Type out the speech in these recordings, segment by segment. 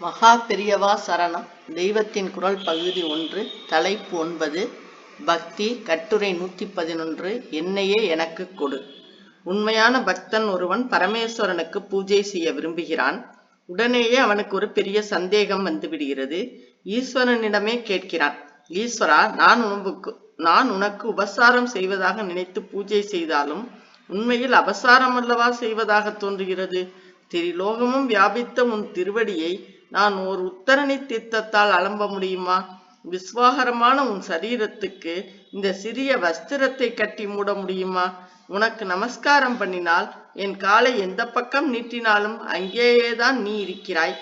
மகா பெரியவா சரணம். தெய்வத்தின் குரல் பகுதி ஒன்று தலைப்பு ஒன்பது பக்தி கட்டுரை நூற்றி பதினொன்று என்னையே எனக்கு கொடு. உண்மையான பக்தன் ஒருவன் பரமேஸ்வரனுக்கு பூஜை செய்ய விரும்புகிறான். உடனேயே அவனுக்கு ஒரு பெரிய சந்தேகம் வந்துவிடுகிறது. ஈஸ்வரனிடமே கேட்கிறான் ஈஸ்வரா நான் உனக்கு நான் உனக்கு உபசாரம் செய்வதாக நினைத்து பூஜை செய்தாலும் உண்மையில் அபசாரம் அல்லவா செய்வதாக தோன்றுகிறது? திரிலோகமும் வியாபித்த உன் திருவடியை நான் ஒரு உத்தரணி தீர்த்தத்தால் அலம்ப முடியுமா? விஸ்வாகரமான உன் சரீரத்துக்கு இந்த சிறிய வஸ்திரத்தை கட்டி மூட முடியுமா? உனக்கு நமஸ்காரம் பண்ணினால் என் காலை எந்த பக்கம் நீட்டினாலும் அங்கேயேதான் நீ இருக்கிறாய்.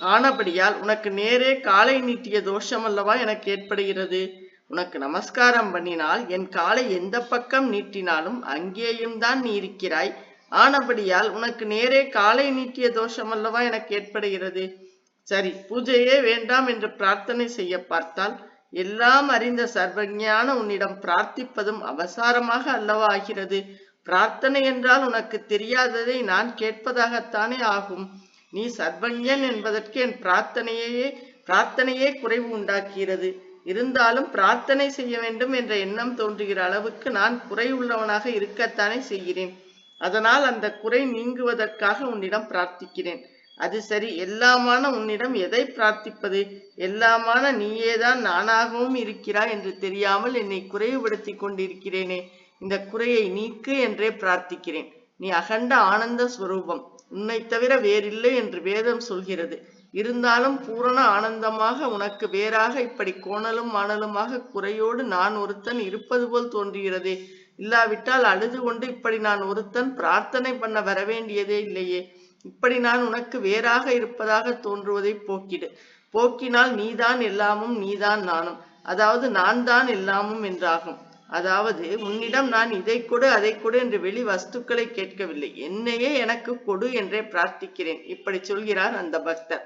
ஆனபடியால் உனக்கு நேரே காலை நீட்டிய தோஷம் அல்லவா எனக்கு ஏற்படுகிறது? உனக்கு நமஸ்காரம் பண்ணினால் என் காலை எந்த பக்கம் நீட்டினாலும் அங்கேயும் தான் நீ இருக்கிறாய். ஆனபடியால் உனக்கு நேரே காலை நீட்டிய தோஷம் அல்லவா எனக்கு ஏற்படுகிறது? சரி பூஜையே வேண்டாம் என்று பிரார்த்தனை செய்ய பார்த்தால் எல்லாம் அறிந்த சர்வஞான உன்னிடம் பிரார்த்திப்பதும் அவசாரமாக அல்லவா ஆகிறது? பிரார்த்தனை என்றால் உனக்கு தெரியாததை நான் கேட்பதாகத்தானே ஆகும். நீ சர்வஞன் என்பதற்கு என் பிரார்த்தனையே பிரார்த்தனையே குறைவு உண்டாக்குகிறது. இருந்தாலும் பிரார்த்தனை செய்ய வேண்டும் என்ற எண்ணம் தோன்றுகிற அளவுக்கு நான் குறை உள்ளவனாக இருக்கத்தானே செய்கிறேன். அதனால் அந்த குறை நீங்குவதற்காக உன்னிடம் பிரார்த்திக்கிறேன். அது சரி. எல்லாமான உன்னிடம் எதை பிரார்த்திப்பது? எல்லாமான நீயேதான் நானாகவும் இருக்கிறாய் என்று தெரியாமல் என்னை குறைவுபடுத்தி கொண்டிருக்கிறேனே. இந்த குறையை நீக்கு என்றே பிரார்த்திக்கிறேன். நீ அகண்ட ஆனந்த ஸ்வரூபம். உன்னை தவிர வேறில்லை என்று வேதம் சொல்கிறது. இருந்தாலும் பூரண ஆனந்தமாக உனக்கு வேறாக இப்படி கோணலும் மாணலுமாக குறையோடு நான் ஒருத்தன் இருப்பது போல் தோன்றுகிறதே. இல்லாவிட்டால் அழுது கொண்டு இப்படி நான் ஒருத்தன் பிரார்த்தனை பண்ண வரவேண்டியதே இல்லையே. இப்படி நான் உனக்கு வேறாக இருப்பதாக தோன்றுவதை போக்கிடு. போக்கினால் நீதான் எல்லாமும் நீதான் நானும். அதாவது நான் தான் எல்லாமும் என்றாகும். அதாவது உன்னிடம் நான் இதை கொடு அதை கொடு என்று வெளி வஸ்துக்களை கேட்கவில்லை. என்னையே எனக்கு கொடு என்றே பிரார்த்திக்கிறேன். இப்படி சொல்கிறார் அந்த பக்தர்.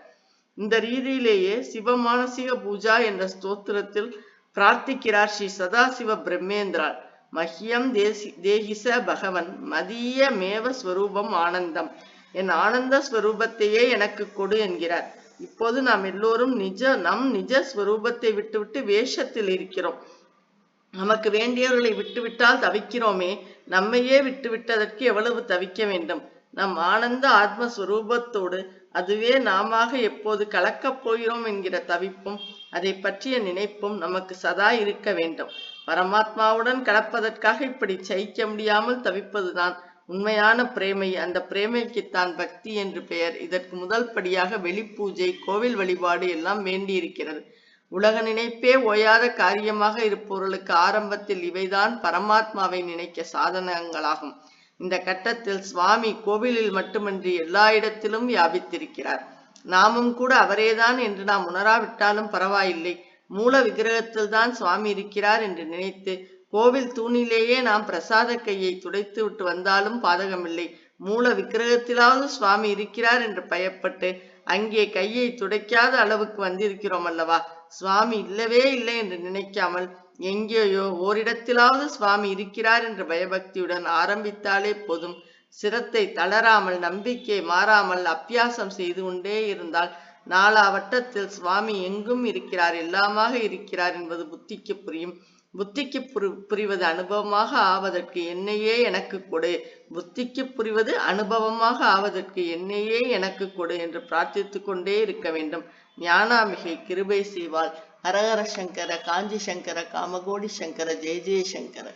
இந்த ரீதியிலேயே சிவமானசிக பூஜா என்ற ஸ்தோத்திரத்தில் பிரார்த்திக்கிறார் ஸ்ரீ சதாசிவ பிரம்மேந்திரால் மஹ்யம் தேசி தேகிச பகவன் மதிய மேவ ஸ்வரூபம் ஆனந்தம். என் ஆனந்த ஸ்வரூபத்தையே எனக்கு கொடு என்கிறார். இப்போது நாம் எல்லோரும் நிஜ நம் நிஜ ஸ்வரூபத்தை விட்டுவிட்டு வேஷத்தில் இருக்கிறோம். நமக்கு வேண்டியவர்களை விட்டுவிட்டால் தவிக்கிறோமே நம்மையே விட்டுவிட்டதற்கு எவ்வளவு தவிக்க வேண்டும்? நம் ஆனந்த ஆத்மஸ்வரூபத்தோடு அதுவே நாம எப்போது கலக்கப் போகிறோம் என்கிற தவிப்பும் அதை பற்றிய நினைப்பும் நமக்கு சதா இருக்க வேண்டும். பரமாத்மாவுடன் கலப்பதற்காக இப்படி சகிக்க முடியாமல் தவிப்பதுதான் உண்மையான பிரேமை அந்த பிரேமைக்குத்தான் பக்தி என்று பெயர். இதற்கு முதல் படியாக வெளிப்பூஜை கோவில் வழிபாடு எல்லாம் வேண்டியிருக்கிறது உலக நினைப்பே ஓயாத காரியமாக இருப்பவர்களுக்கு ஆரம்பத்தில் இவைதான் பரமாத்மாவை நினைக்க சாதனங்களாகும். இந்த கட்டத்தில் சுவாமி கோவிலில் மட்டுமன்றி எல்லா இடத்திலும் வியாபித்திருக்கிறார். நாமும் கூட அவரேதான் என்று நாம் உணராவிட்டாலும் பரவாயில்லை. மூல விக்கிரகத்தில் தான் சுவாமி இருக்கிறார் என்று நினைத்து கோவில் தூணிலேயே நாம் பிரசாத கையை துடைத்து விட்டு வந்தாலும் பாதகமில்லை. மூல விக்கிரகத்திலாவது சுவாமி இருக்கிறார் என்று பயப்பட்டு அங்கே கையை துடைக்காத அளவுக்கு வந்திருக்கிறோம் அல்லவா? சுவாமி இல்லவே இல்லை என்று நினைக்காமல் எங்கேயோ ஓரிடத்திலாவது சுவாமி இருக்கிறார் என்ற பயபக்தியுடன் ஆரம்பித்தாலே போதும். சிரத்தை தளராமல் நம்பிக்கை மாறாமல் அப்பியாசம் செய்து கொண்டே இருந்தால் நாலா வட்டத்தில் சுவாமி எங்கும் இருக்கிறார் எல்லாமாக இருக்கிறார் என்பது புத்திக்கு புரியும். புத்திக்கு புரி புரிவது அனுபவமாக ஆவதற்கு என்னையே எனக்கு கொடு. புத்திக்கு புரிவது அனுபவமாக ஆவதற்கு என்னையே எனக்கு கொடு என்று பிரார்த்தித்து கொண்டே இருக்க வேண்டும். ஞானாமிகை கிருபை செய்வாள். ஹரஹர சங்கர காஞ்சி சங்கர காமகோடி சங்கர ஜெய ஜெய சங்கர.